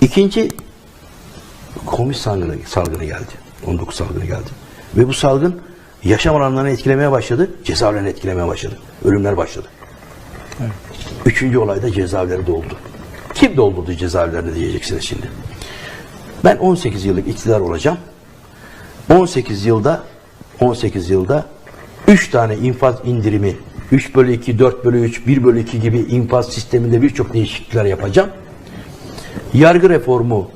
İkinci Covid salgını, salgını geldi. 19 salgını geldi. Ve bu salgın yaşam alanlarını etkilemeye başladı. Cezaevlerini etkilemeye başladı. Ölümler başladı. Üçüncü olayda cezaevleri doldu. Kim doldurdu cezaevlerini diyeceksiniz şimdi. Ben 18 yıllık iktidar olacağım. 18 yılda 18 yılda 3 tane infaz indirimi 3 bölü 2, 4 bölü 3, 1 bölü 2 gibi infaz sisteminde birçok değişiklikler yapacağım. Yargı reformu,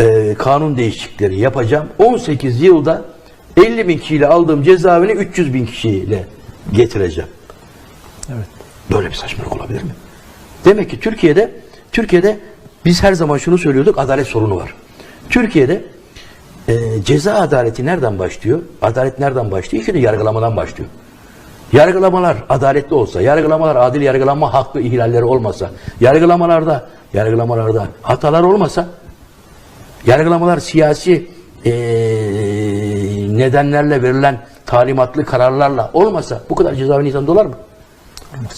e, kanun değişiklikleri yapacağım. 18 yılda 50 bin kişiyle aldığım cezaevini 300 bin kişiyle getireceğim. Evet. Böyle bir saçmalık olabilir mi? Demek ki Türkiye'de Türkiye'de biz her zaman şunu söylüyorduk adalet sorunu var. Türkiye'de e, ceza adaleti nereden başlıyor? Adalet nereden başlıyor? Önce yargılamadan başlıyor. Yargılamalar adaletli olsa, yargılamalar adil yargılanma hakkı ihlalleri olmasa, yargılamalarda yargılamalarda hatalar olmasa, yargılamalar siyasi e, nedenlerle verilen talimatlı kararlarla olmasa bu kadar cezaevine insan dolar mı?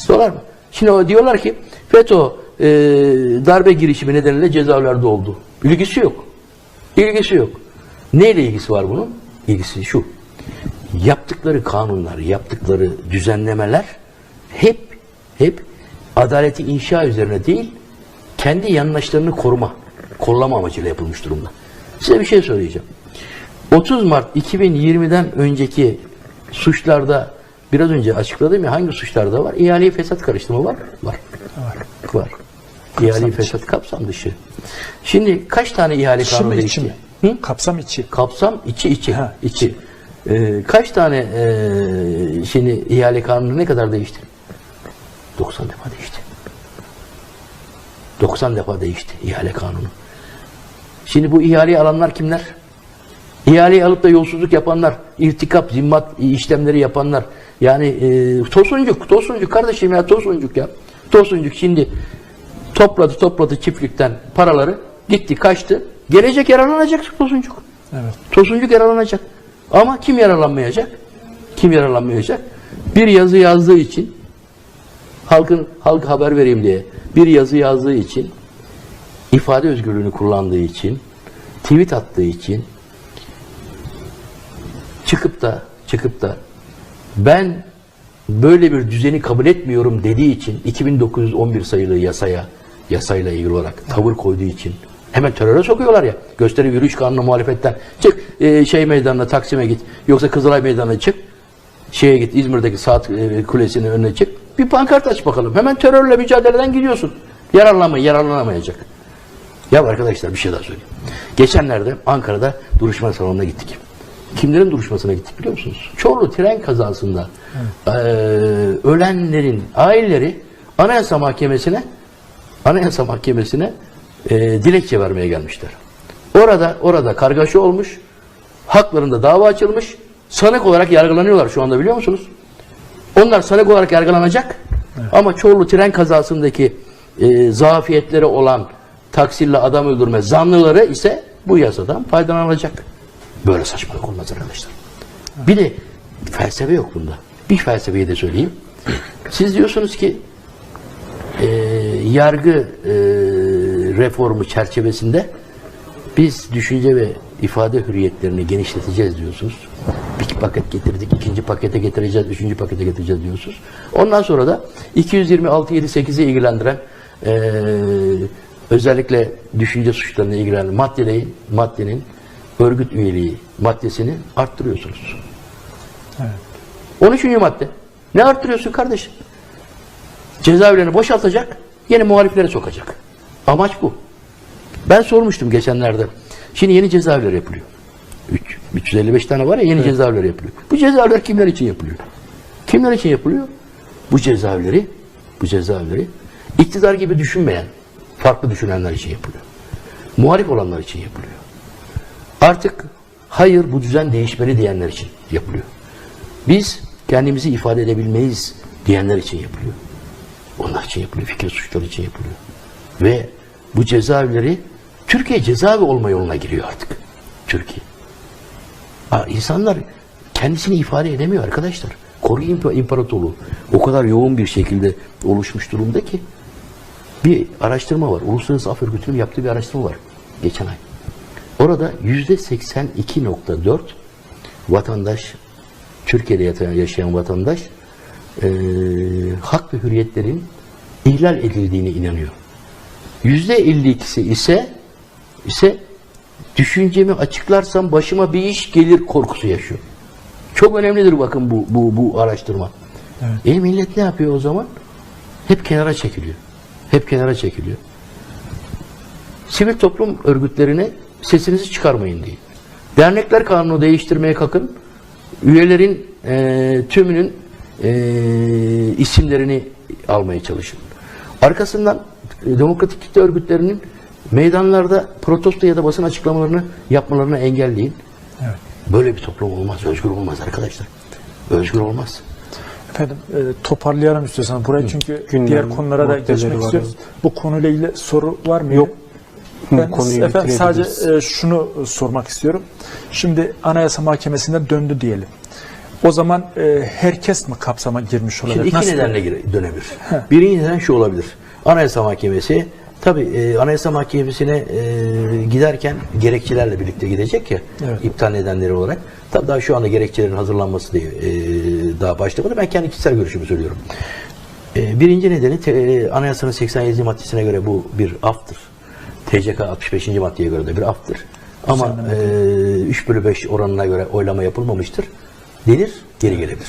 Dolar mı? Şimdi o diyorlar ki FETÖ e, darbe girişimi nedeniyle cezaevlerde oldu. İlgisi yok. İlgisi yok. Neyle ilgisi var bunun? İlgisi şu. Yaptıkları kanunlar, yaptıkları düzenlemeler hep hep adaleti inşa üzerine değil, kendi yandaşlarını koruma, kollama amacıyla yapılmış durumda. Size bir şey söyleyeceğim. 30 Mart 2020'den önceki suçlarda biraz önce açıkladım ya hangi suçlarda var? İhaleyi fesat karıştırma var mı? Var. Var. Var. İhaleyi fesat kapsam dışı. Şimdi kaç tane ihale kanunu değişti? mi? Hı? Kapsam içi. Kapsam içi içi. Ha, içi. Ee, kaç tane e, şimdi ihale kanunu ne kadar değişti? 90 defa. 90 defa değişti ihale kanunu. Şimdi bu ihaleyi alanlar kimler? İhaleyi alıp da yolsuzluk yapanlar, irtikap, zimmat işlemleri yapanlar. Yani e, tosuncuk, tosuncuk kardeşim ya tosuncuk ya. Tosuncuk şimdi topladı topladı çiftlikten paraları gitti kaçtı. Gelecek yaralanacak tosuncuk. Evet. Tosuncuk yaralanacak. Ama kim yaralanmayacak? Kim yaralanmayacak? Bir yazı yazdığı için halkın halk haber vereyim diye bir yazı yazdığı için ifade özgürlüğünü kullandığı için tweet attığı için çıkıp da çıkıp da ben böyle bir düzeni kabul etmiyorum dediği için 2911 sayılı yasaya yasayla ilgili olarak tavır koyduğu için hemen teröre sokuyorlar ya. Gösteri yürüyüş kanunu muhalefetten çık e, şey meydanına Taksim'e git yoksa Kızılay meydanına çık şeye git İzmir'deki saat e, kulesinin önüne çık bir pankart aç bakalım. Hemen terörle mücadeleden gidiyorsun. Yararlanma, yararlanamayacak. Ya arkadaşlar bir şey daha söyleyeyim. Geçenlerde Ankara'da duruşma salonuna gittik. Kimlerin duruşmasına gittik biliyor musunuz? Çorlu tren kazasında eee, ölenlerin aileleri Anayasa Mahkemesi'ne Anayasa Mahkemesi'ne eee, dilekçe vermeye gelmişler. Orada orada kargaşa olmuş. Haklarında dava açılmış. Sanık olarak yargılanıyorlar şu anda biliyor musunuz? Onlar sanık olarak yargılanacak. Ama Çorlu tren kazasındaki e, zafiyetleri olan taksirle adam öldürme zanlıları ise bu yasadan faydalanacak. Böyle saçmalık olmaz arkadaşlar. Bir de felsefe yok bunda. Bir felsefeyi de söyleyeyim. Siz diyorsunuz ki e, yargı e, reformu çerçevesinde biz düşünce ve ifade hürriyetlerini genişleteceğiz diyorsunuz. Paket getirdik, ikinci pakete getireceğiz, üçüncü pakete getireceğiz diyorsunuz. Ondan sonra da 226 7 8'i ilgilendiren eee, özellikle düşünce suçlarına ilgilenen maddenin, maddenin örgüt üyeliği maddesini arttırıyorsunuz. Evet. 13. madde. Ne arttırıyorsun kardeşim? Cezaevlerini boşaltacak, yeni muhalifleri sokacak. Amaç bu. Ben sormuştum geçenlerde. Şimdi yeni cezaevleri yapılıyor. Üç- 355 tane var ya yeni cezaevleri yapılıyor. Bu cezaevler kimler için yapılıyor? Kimler için yapılıyor? Bu cezaevleri, bu cezaevleri iktidar gibi düşünmeyen, farklı düşünenler için yapılıyor. Muhalif olanlar için yapılıyor. Artık hayır bu düzen değişmeli diyenler için yapılıyor. Biz kendimizi ifade edebilmeyiz diyenler için yapılıyor. Onlar için yapılıyor, fikir suçları için yapılıyor. Ve bu cezaevleri Türkiye cezaevi olma yoluna giriyor artık. Türkiye. İnsanlar kendisini ifade edemiyor arkadaşlar. Koru İmp- İmparatorluğu o kadar yoğun bir şekilde oluşmuş durumda ki Bir araştırma var. Uluslararası Af Örgütü'nün yaptığı bir araştırma var geçen ay. Orada yüzde 82.4 vatandaş, Türkiye'de yaşayan vatandaş eee, hak ve hürriyetlerin ihlal edildiğine inanıyor. Yüzde 52'si ise ise düşüncemi açıklarsam başıma bir iş gelir korkusu yaşıyor. Çok önemlidir bakın bu bu bu araştırma. Evet. E millet ne yapıyor o zaman? Hep kenara çekiliyor. Hep kenara çekiliyor. Sivil toplum örgütlerine sesinizi çıkarmayın diye. Dernekler kanunu değiştirmeye kalkın. Üyelerin e, tümünün e, isimlerini almaya çalışın. Arkasından e, demokratik kitle örgütlerinin meydanlarda protesto ya da basın açıklamalarını yapmalarını engelleyin. Evet. Böyle bir toplum olmaz, özgür olmaz arkadaşlar. Özgür olmaz. Efendim e, toparlayalım istiyorsanız burayı çünkü Gündem diğer konulara da geçmek istiyoruz. Bu konuyla ilgili soru var mı? Yok. Bu Ben konuyu efendim sadece e, şunu sormak istiyorum. Şimdi Anayasa Mahkemesi'nden döndü diyelim. O zaman e, herkes mi kapsama girmiş olacak? Şimdi iki Nasıl? nedenle gire- dönebilir. Birinci neden şu olabilir. Anayasa Mahkemesi tabi e, Anayasa Mahkemesi'ne e, giderken gerekçelerle birlikte gidecek ya Evet. iptal nedenleri olarak. Tabi daha şu anda gerekçelerin hazırlanması diye e, daha başlamadı. Ben kendi kişisel görüşümü söylüyorum. E, birinci nedeni te, e, Anayasanın 87. maddesine göre bu bir aftır. TCK 65. maddeye göre de bir aftır. Ama e, 3 bölü 5 oranına göre oylama yapılmamıştır. Denir, geri gelebilir.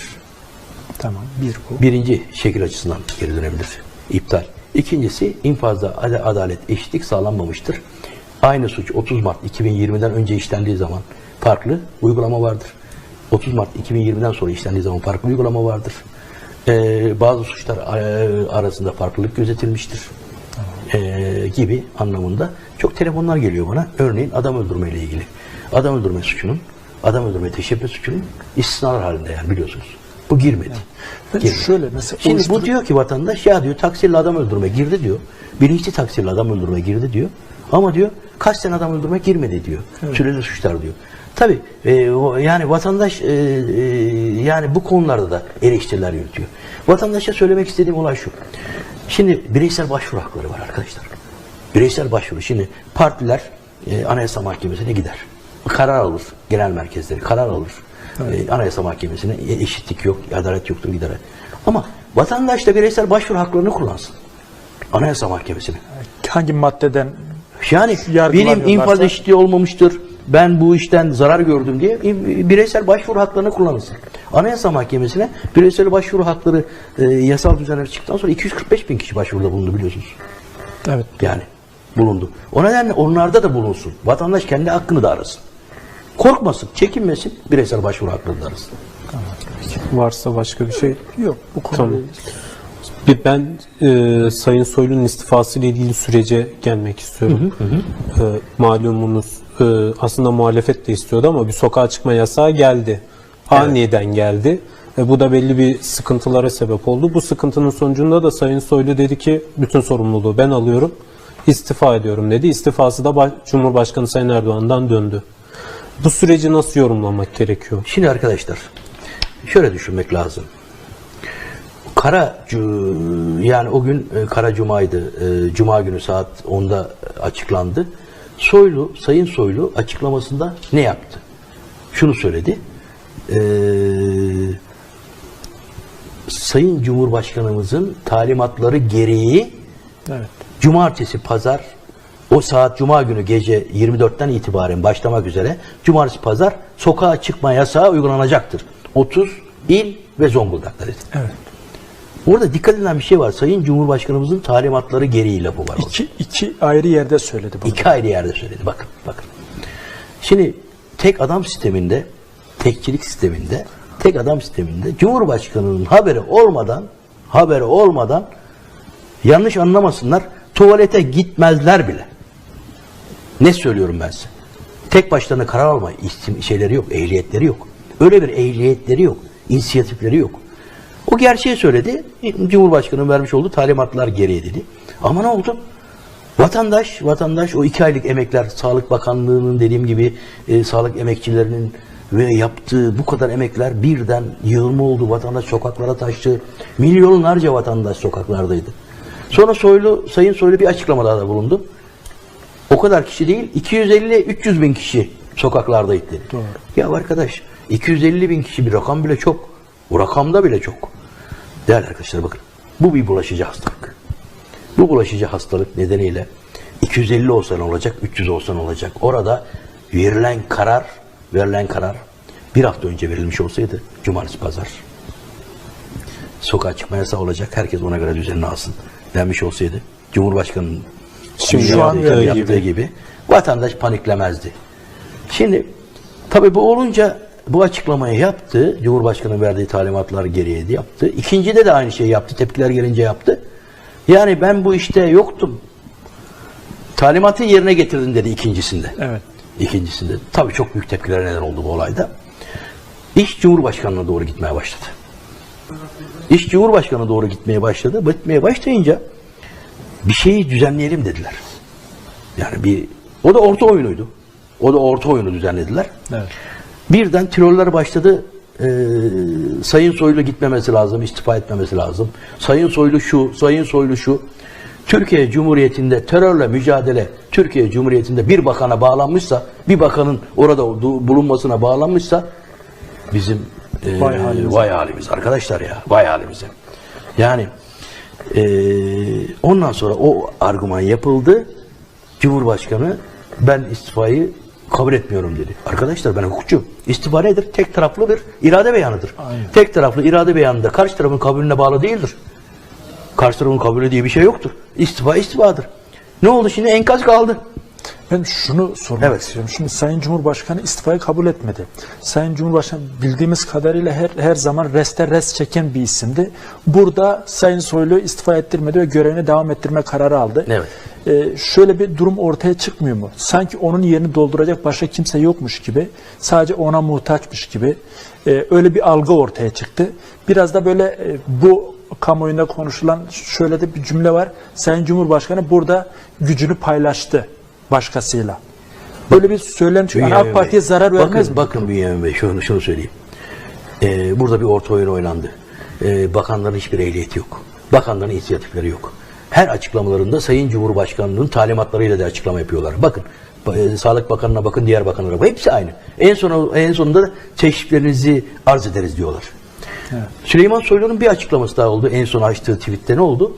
Tamam. Bir bu. Birinci şekil açısından geri dönebilir. İptal. İkincisi infazda ad- adalet, eşitlik sağlanmamıştır. Aynı suç 30 Mart 2020'den önce işlendiği zaman farklı uygulama vardır. 30 Mart 2020'den sonra işlendiği zaman farklı uygulama vardır. Ee, bazı suçlar e, arasında farklılık gözetilmiştir. Ee, gibi anlamında çok telefonlar geliyor bana. Örneğin adam öldürme ile ilgili. Adam öldürme suçunun, adam öldürme teşebbüs suçunun istisnalar halinde yani biliyorsunuz. Bu girmedi. Ben Girmedi. şöyle mesela Şimdi bu diyor ki vatandaş ya diyor taksirli adam öldürme girdi diyor. Bilinçli taksirli adam öldürme girdi diyor. Ama diyor kasten adam öldürme girmedi diyor. Süreli suçlar diyor. Tabi yani vatandaş e, e, yani bu konularda da eleştiriler yürütüyor. Vatandaşa söylemek istediğim olay şu. Şimdi bireysel başvuru hakları var arkadaşlar. Bireysel başvuru. Şimdi partiler e, Anayasa Mahkemesi'ne gider. Karar alır. Genel merkezleri karar alır. E, Anayasa Mahkemesi'ne e, eşitlik yok, adalet yoktur gider. Ama vatandaş da bireysel başvuru haklarını kullansın. Anayasa Mahkemesi'ne. hangi maddeden Yani benim infaz eşitliği olmamıştır. Ben bu işten zarar gördüm diye im- bireysel başvuru haklarını kullanırsın. Anayasa Mahkemesi'ne bireysel başvuru hakları e, yasal düzenler çıktıktan sonra 245 bin kişi başvuruda bulundu biliyorsunuz. evet Yani bulundu. O nedenle onlarda da bulunsun. Vatandaş kendi hakkını da arasın. Korkmasın, çekinmesin, bireysel başvuru da arasın. Varsa başka bir şey. yok bu konuyla Tamam. ilgili. Bir ben e, Sayın Soylu'nun istifası ile ilgili sürece gelmek istiyorum. E, malumunuz e, aslında muhalefet de istiyordu ama bir sokağa çıkma yasağı geldi. Aniden geldi. E, bu da belli bir sıkıntılara sebep oldu. Bu sıkıntının sonucunda da Sayın Soylu dedi ki bütün sorumluluğu ben alıyorum. istifa ediyorum dedi. İstifası da Baş- Cumhurbaşkanı Sayın Erdoğan'dan döndü. Bu süreci nasıl yorumlamak gerekiyor? Şimdi arkadaşlar şöyle düşünmek lazım. Kara yani o gün e, Kara Cuma'ydı. E, Cuma günü saat 10'da açıklandı. Soylu, Sayın Soylu açıklamasında ne yaptı? Şunu söyledi. E, Sayın Cumhurbaşkanımızın talimatları gereği Evet. Cumartesi, pazar o saat cuma günü gece 24'ten itibaren başlamak üzere cumartesi, pazar sokağa çıkma yasağı uygulanacaktır. 30 il ve Zonguldak'ta dedi. Evet. Orada dikkat edilen bir şey var. Sayın Cumhurbaşkanımızın talimatları gereği lafı var. orada. İki, iki ayrı yerde söyledi bunu. İki ayrı yerde söyledi. Bakın, bakın. Şimdi tek adam sisteminde, tekçilik sisteminde, tek adam sisteminde Cumhurbaşkanının haberi olmadan, haberi olmadan yanlış anlamasınlar, tuvalete gitmezler bile. Ne söylüyorum ben size? Tek başlarına karar alma istim- şeyleri yok, ehliyetleri yok. Öyle bir ehliyetleri yok, inisiyatifleri yok. O gerçeği söyledi. Cumhurbaşkanının vermiş olduğu talimatlar gereği dedi. Ama ne oldu? Vatandaş, vatandaş o iki aylık emekler, Sağlık Bakanlığı'nın dediğim gibi e, sağlık emekçilerinin ve yaptığı bu kadar emekler birden yığılma oldu. Vatandaş sokaklara taştı. Milyonlarca vatandaş sokaklardaydı. Sonra Soylu, Sayın Soylu bir açıklamalarda bulundu. O kadar kişi değil, 250-300 bin kişi sokaklardaydı dedi. Doğru. Ya arkadaş, 250 bin kişi bir rakam bile çok. O rakamda bile çok. Değerli arkadaşlar bakın, bu bir bulaşıcı hastalık. Bu bulaşıcı hastalık nedeniyle 250 olsa ne olacak, 300 olsa ne olacak? Orada verilen karar, verilen karar bir hafta önce verilmiş olsaydı cumartesi pazar sokağa çıkma yasağı olacak. Herkes ona göre düzenini alsın denmiş olsaydı Cumhurbaşkanı'nın Şimdi şu an yaptığı yaptığı, gibi. gibi. vatandaş paniklemezdi. Şimdi tabii bu olunca bu açıklamayı yaptı. Cumhurbaşkanı verdiği talimatlar geriye de yaptı. İkincide de aynı şeyi yaptı. Tepkiler gelince yaptı. Yani ben bu işte yoktum. Talimatı yerine getirdin dedi ikincisinde. Evet. İkincisinde. Tabii çok büyük tepkilere neden oldu bu olayda. İş Cumhurbaşkanı'na doğru gitmeye başladı. İş Cumhurbaşkanı'na doğru gitmeye başladı. Gitmeye başlayınca bir şeyi düzenleyelim dediler. Yani bir o da orta oyunuydu. O da orta oyunu düzenlediler. Evet. Birden troller başladı. Ee, Sayın Soylu gitmemesi lazım, istifa etmemesi lazım. Sayın Soylu şu, Sayın Soylu şu. Türkiye Cumhuriyeti'nde terörle mücadele, Türkiye Cumhuriyeti'nde bir bakana bağlanmışsa, bir bakanın orada bulunmasına bağlanmışsa bizim e, Vay halimize. vay halimiz arkadaşlar ya, vay halimize. Yani e, ondan sonra o argüman yapıldı. Cumhurbaşkanı ben istifayı kabul etmiyorum dedi. Arkadaşlar ben hukukçuyum. İstifa nedir? Tek taraflı bir irade beyanıdır. Aynen. Tek taraflı irade beyanında karşı tarafın kabulüne bağlı değildir. Karşı tarafın kabulü diye bir şey yoktur. İstifa istifadır. Ne oldu şimdi? Enkaz kaldı. Ben şunu sormak Evet. istiyorum. Şimdi Sayın Cumhurbaşkanı istifayı kabul etmedi. Sayın Cumhurbaşkanı bildiğimiz kadarıyla her, her zaman reste res çeken bir isimdi. Burada Sayın Soylu istifa ettirmedi ve görevine devam ettirme kararı aldı. Evet. Ee, şöyle bir durum ortaya çıkmıyor mu? Sanki onun yerini dolduracak başka kimse yokmuş gibi, sadece ona muhtaçmış gibi e, öyle bir algı ortaya çıktı. Biraz da böyle e, bu kamuoyunda konuşulan şöyle de bir cümle var. Sayın Cumhurbaşkanı burada gücünü paylaştı başkasıyla. Böyle bir söylem. Yani AK Parti'ye zarar vermez bakın, mi? Bakın Bünyamin Bey şunu, şunu söyleyeyim. Ee, burada bir orta oyun oynandı. Ee, bakanların hiçbir ehliyeti yok. Bakanların inisiyatifleri yok. Her açıklamalarında Sayın Cumhurbaşkanı'nın talimatlarıyla da açıklama yapıyorlar. Bakın e, Sağlık Bakanı'na bakın diğer bakanlara bakın. Hepsi aynı. En sonu en sonunda da teşriflerinizi arz ederiz diyorlar. Süleyman Soylu'nun bir açıklaması daha oldu. En son açtığı tweette ne oldu?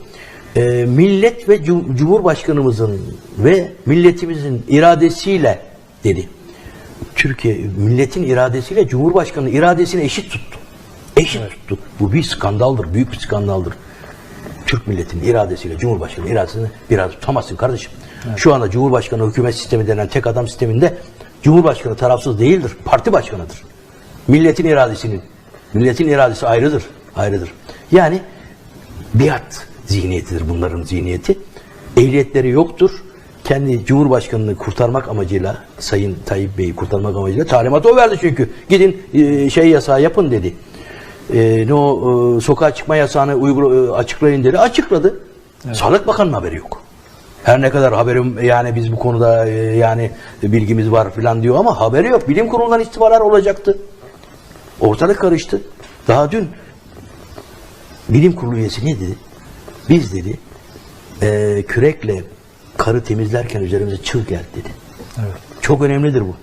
Ee, millet ve cum- Cumhurbaşkanımızın ve milletimizin iradesiyle dedi. Türkiye milletin iradesiyle Cumhurbaşkanı iradesini eşit tuttu. Eşit tuttu. Bu bir skandaldır, büyük bir skandaldır. Türk milletinin iradesiyle Cumhurbaşkanı iradesini biraz tutamazsın kardeşim. Şu anda Cumhurbaşkanı hükümet sistemi denen tek adam sisteminde Cumhurbaşkanı tarafsız değildir, parti başkanıdır. Milletin iradesinin, milletin iradesi ayrıdır, ayrıdır. Yani biat zihniyetidir bunların zihniyeti. Ehliyetleri yoktur. Kendi Cumhurbaşkanını kurtarmak amacıyla Sayın Tayyip Bey'i kurtarmak amacıyla talimatı o verdi çünkü. Gidin e, şey yasağı yapın dedi. E, ne o e, sokağa çıkma yasağını uygula, e, açıklayın dedi. Açıkladı. Sağlık Bakanı'nın haberi yok. Her ne kadar haberim yani biz bu konuda e, yani bilgimiz var filan diyor ama haberi yok. Bilim kurulundan istifalar olacaktı. Ortalık karıştı. Daha dün bilim kurulu üyesi ne dedi? Biz dedi e, kürekle karı temizlerken üzerimize çığ geldi dedi. Çok önemlidir bu.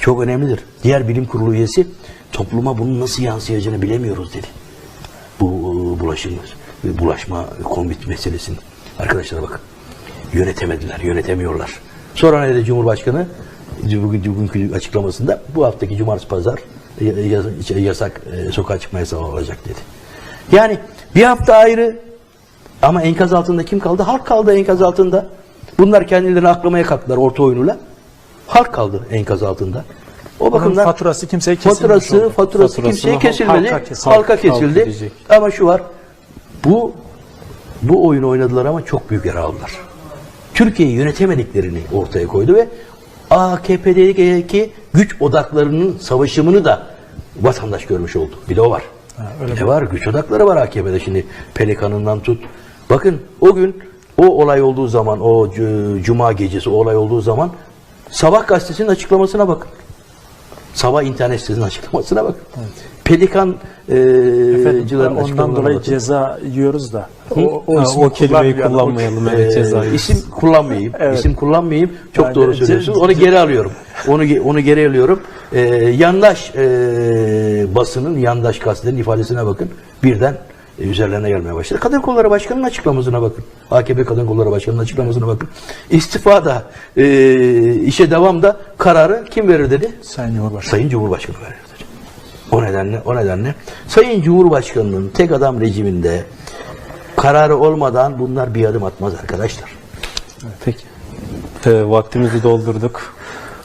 Çok önemlidir. Diğer bilim kurulu üyesi topluma bunun nasıl yansıyacağını bilemiyoruz dedi. Bu e, bulaşım, bulaşma COVID meselesini. Arkadaşlar bakın. Yönetemediler, yönetemiyorlar. Sonra ne dedi Cumhurbaşkanı? Bugün, bugünkü açıklamasında bu haftaki cumartesi pazar ya- ya- yasak, e, sokağa çıkma yasağı olacak dedi. Yani bir hafta ayrı ama enkaz altında kim kaldı? Halk kaldı enkaz altında. Bunlar kendilerini aklamaya kalktılar orta oyunuyla. Halk kaldı enkaz altında. O bakımdan faturası kimseye kesilmiş faturası, oldu. faturası kimseye kesilmedi. halka kesildi. Halka Halk kesildi. ödeyecek. Ama şu var. Bu bu oyunu oynadılar ama çok büyük yara aldılar. Türkiye'yi yönetemediklerini ortaya koydu ve AKP'deki güç odaklarının savaşımını da vatandaş görmüş oldu. Bir de o var. Öyle de var. Güç odakları var AKP'de şimdi. Pelikan'ından tut. Bakın o gün o olay olduğu zaman o cuma gecesi o olay olduğu zaman Sabah gazetesinin açıklamasına bakın. Sabah internet sitesinin açıklamasına bakın. Pelikan e, Efendim, ondan dolayı bakın. ceza yiyoruz da. O, Ha, ismi o kelimeyi kullanmayalım. Evet, ceza. isim kullanmayayım. Evet. İsim kullanmayayım. Çok Yani doğru söylüyorsunuz. Onu geri alıyorum. Onu onu geri alıyorum. Ee, yandaş e, basının, yandaş gazetenin ifadesine bakın. Birden e, üzerlerine gelmeye başladı. Kadın Kolları Başkanı'nın açıklamasına bakın. AKP Kadın Kolları Başkanı'nın açıklamasına bakın. İstifada, e, işe devamda kararı kim verir dedi? Sayın Cumhurbaşkanı. Sayın Cumhurbaşkanı verir dedi. O nedenle, o nedenle Sayın Cumhurbaşkanı'nın tek adam rejiminde kararı olmadan bunlar bir adım atmaz arkadaşlar. Peki. Ee, vaktimizi doldurduk.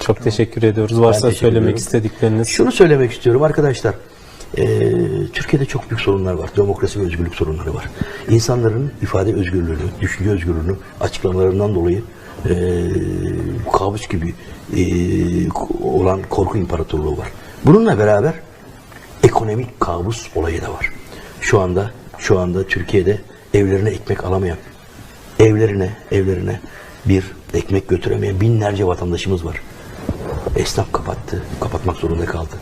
Çok teşekkür ediyoruz. Varsa teşekkür söylemek ediyorum. istedikleriniz. Şunu söylemek istiyorum arkadaşlar. Ee, Türkiye'de çok büyük sorunlar var. Demokrasi ve özgürlük sorunları var. İnsanların ifade özgürlüğünü, düşünce özgürlüğünü açıklamalarından dolayı ee, kabus gibi ee, olan korku imparatorluğu var. Bununla beraber ekonomik kabus olayı da var. Şu anda şu anda Türkiye'de evlerine ekmek alamayan, evlerine evlerine bir ekmek götüremeyen binlerce vatandaşımız var. Esnaf kapattı, kapatmak zorunda kaldı.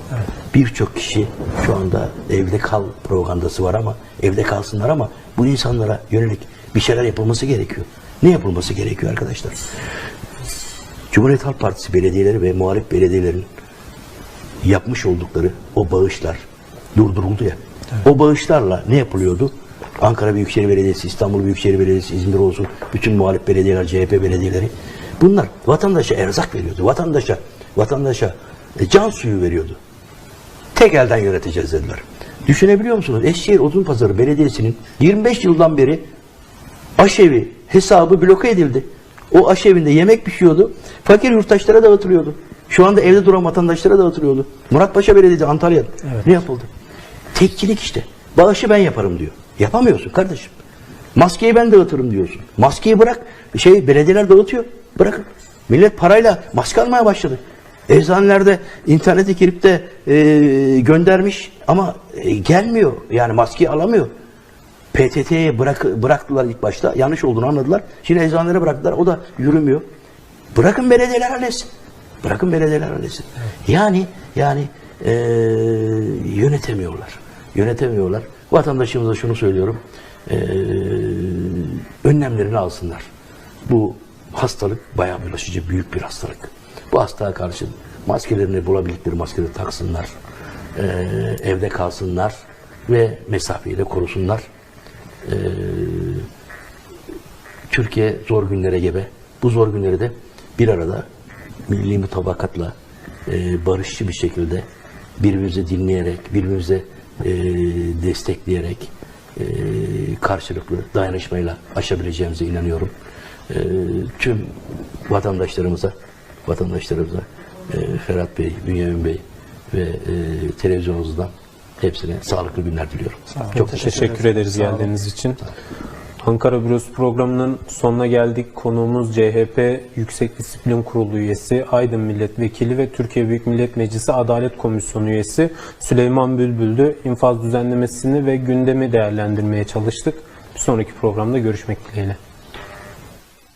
Birçok kişi şu anda evde kal propagandası var ama evde kalsınlar ama bu insanlara yönelik bir şeyler yapılması gerekiyor. Ne yapılması gerekiyor arkadaşlar? Cumhuriyet Halk Partisi belediyeleri ve muhalif belediyelerin yapmış oldukları o bağışlar durduruldu ya. O bağışlarla ne yapılıyordu? Ankara Büyükşehir Belediyesi, İstanbul Büyükşehir Belediyesi, İzmir olsun, bütün muhalif belediyeler, CHP belediyeleri. Bunlar vatandaşa erzak veriyordu. Vatandaşa, vatandaşa e, can suyu veriyordu. Tek elden yöneteceğiz dediler. Düşünebiliyor musunuz? Eskişehir Odunpazarı Belediyesi'nin 25 yıldan beri aşevi hesabı bloke edildi. O aşevinde yemek pişiyordu. Fakir yurttaşlara dağıtılıyordu. Şu anda evde duran vatandaşlara dağıtılıyordu. Muratpaşa Belediyesi Antalya'da. Ne yapıldı? Tekçilik işte. Bağışı ben yaparım diyor. Yapamıyorsun kardeşim. Maskeyi ben dağıtırım diyorsun. Maskeyi bırak. Şey belediyeler dağıtıyor. Bırakın. Millet parayla maske almaya başladı. Eczanelerde internete girip de e, göndermiş ama e, gelmiyor. Yani maskeyi alamıyor. PTT'ye bırak, bıraktılar ilk başta. Yanlış olduğunu anladılar. Şimdi eczanelere bıraktılar. O da yürümüyor. Bırakın belediyeler halletsin. Bırakın belediyeler halletsin. Yani yani eee, yönetemiyorlar. Yönetemiyorlar. Vatandaşımıza şunu söylüyorum. Eee, önlemlerini alsınlar. Bu hastalık bayağı bulaşıcı büyük bir hastalık. Bu hastalığa karşı maskelerini bulabildikleri maskeleri taksınlar. Eee, evde kalsınlar ve mesafeyi de korusunlar. Türkiye zor günlere gebe. Bu zor günleri de bir arada milli mutabakatla e, barışçı bir şekilde birbirimizi dinleyerek, birbirimize e, destekleyerek e, karşılıklı dayanışmayla aşabileceğimize inanıyorum. E, tüm vatandaşlarımıza, vatandaşlarımıza e, Ferhat Bey, Bünyamin Bey ve e, televizyonunuzdan hepsine sağlıklı günler diliyorum. Çok teşekkür Teşekkür ederiz geldiğiniz için. Ankara Bürosu programının sonuna geldik. Konuğumuz CHP Yüksek Disiplin Kurulu üyesi, Aydın Milletvekili ve Türkiye Büyük Millet Meclisi Adalet Komisyonu üyesi Süleyman Bülbül'dü. İnfaz düzenlemesini ve gündemi değerlendirmeye çalıştık. Bir sonraki programda görüşmek dileğiyle.